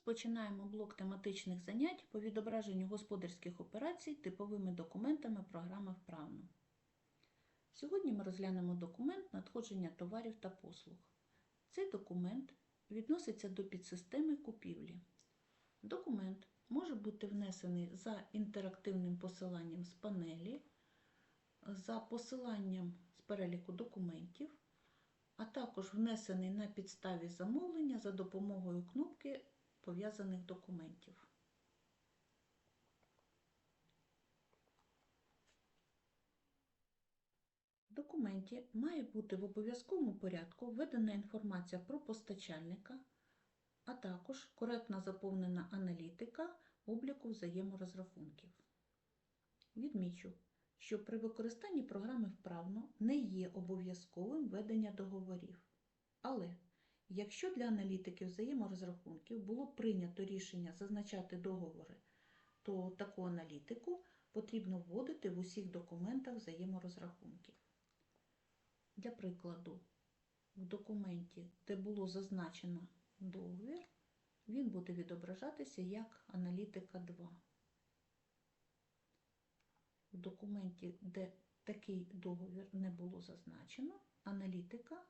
Розпочинаємо блок тематичних занять по відображенню господарських операцій типовими документами програми Вправно. Сьогодні ми розглянемо документ надходження товарів та послуг. Цей документ відноситься до підсистеми купівлі. Документ може бути внесений за інтерактивним посиланням з панелі, за посиланням з переліку документів, а також внесений на підставі замовлення за допомогою кнопки пов'язаних документів. В документі має бути в обов'язковому порядку введена інформація про постачальника, а також коректно заповнена аналітика обліку взаєморозрахунків. Відмічу, що при використанні програми вправно не є обов'язковим ведення договорів. Але якщо для аналітики взаєморозрахунків було прийнято рішення зазначати договори, то таку аналітику потрібно вводити в усіх документах взаєморозрахунків. Для прикладу, в документі, де було зазначено договір, він буде відображатися як аналітика 2. В документі, де такий договір не було зазначено, аналітика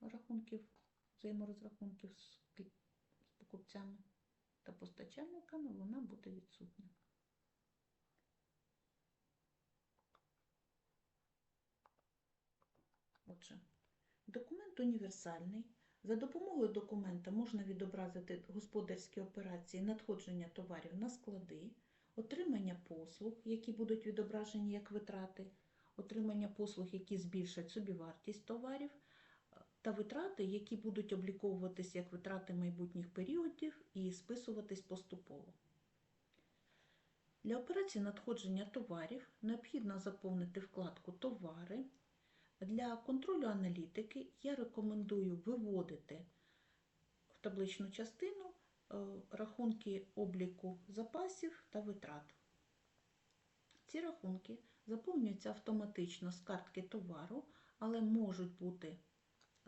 рахунків, взаєморозрахунків з покупцями та постачальниками, вона буде відсутня. Отже, документ універсальний. За допомогою документа можна відобразити господарські операції надходження товарів на склади, отримання послуг, які будуть відображені як витрати, отримання послуг, які збільшать собівартість товарів, та витрати, які будуть обліковуватись як витрати майбутніх періодів і списуватись поступово. Для операції надходження товарів необхідно заповнити вкладку Товари. Для контролю аналітики я рекомендую виводити в табличну частину рахунки обліку запасів та витрат. Ці рахунки заповнюються автоматично з картки товару, але можуть бути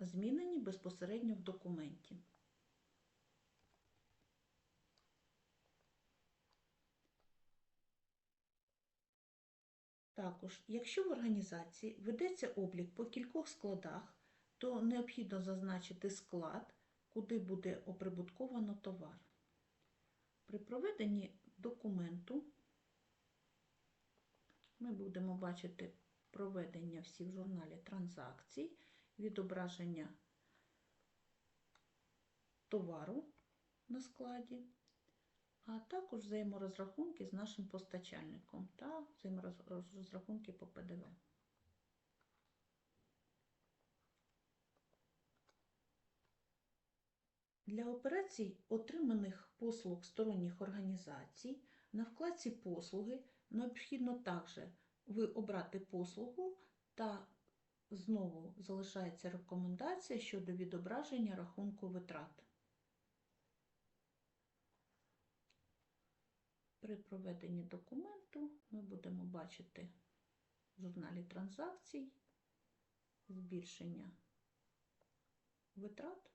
змінені безпосередньо в документі. Також, якщо в організації ведеться облік по кількох складах, то необхідно зазначити склад, куди буде оприбутковано товар. При проведенні документу ми будемо бачити проведення всі в журналі транзакцій, відображення товару на складі, а також взаєморозрахунки з нашим постачальником та взаєморозрахунки по ПДВ. Для операцій отриманих послуг сторонніх організацій на вкладці Послуги необхідно також обрати послугу та знову залишається рекомендація щодо відображення рахунку витрат. При проведенні документу ми будемо бачити в журналі транзакцій збільшення витрат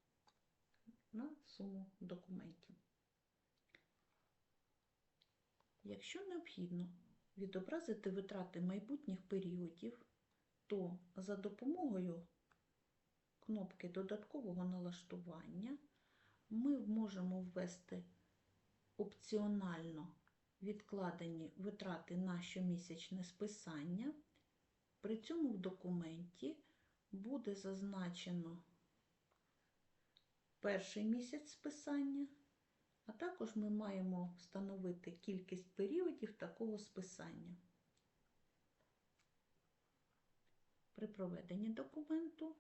на суму документів. Якщо необхідно відобразити витрати майбутніх періодів, то за допомогою кнопки додаткового налаштування ми можемо ввести опціонально відкладені витрати на щомісячне списання. При цьому в документі буде зазначено перший місяць списання, а також ми маємо встановити кількість періодів такого списання. При проведенні документу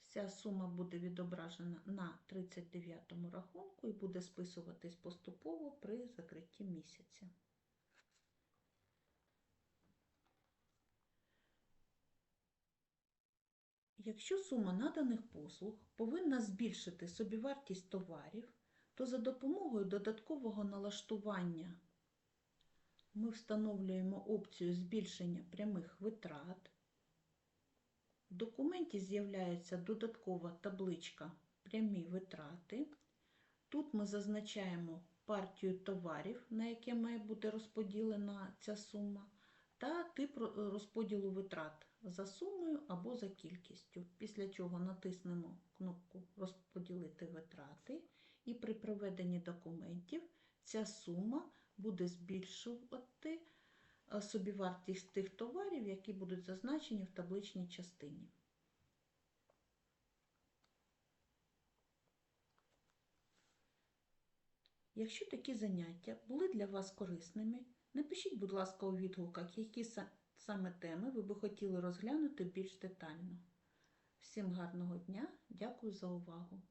вся сума буде відображена на 39 рахунку і буде списуватись поступово при закритті місяця. Якщо сума наданих послуг повинна збільшити собівартість товарів, то за допомогою додаткового налаштування ми встановлюємо опцію збільшення прямих витрат. В документі з'являється додаткова табличка прямі витрати. Тут ми зазначаємо партію товарів, на яке має бути розподілена ця сума, та тип розподілу витрат за сумою або за кількістю. Після чого натиснемо кнопку Розподілити витрати, і при проведенні документів ця сума буде збільшувати собівартість тих товарів, які будуть зазначені в табличній частині. Якщо такі заняття були для вас корисними, напишіть, будь ласка, у відгуках, які саме теми ви би хотіли розглянути більш детально. Всім гарного дня, дякую за увагу!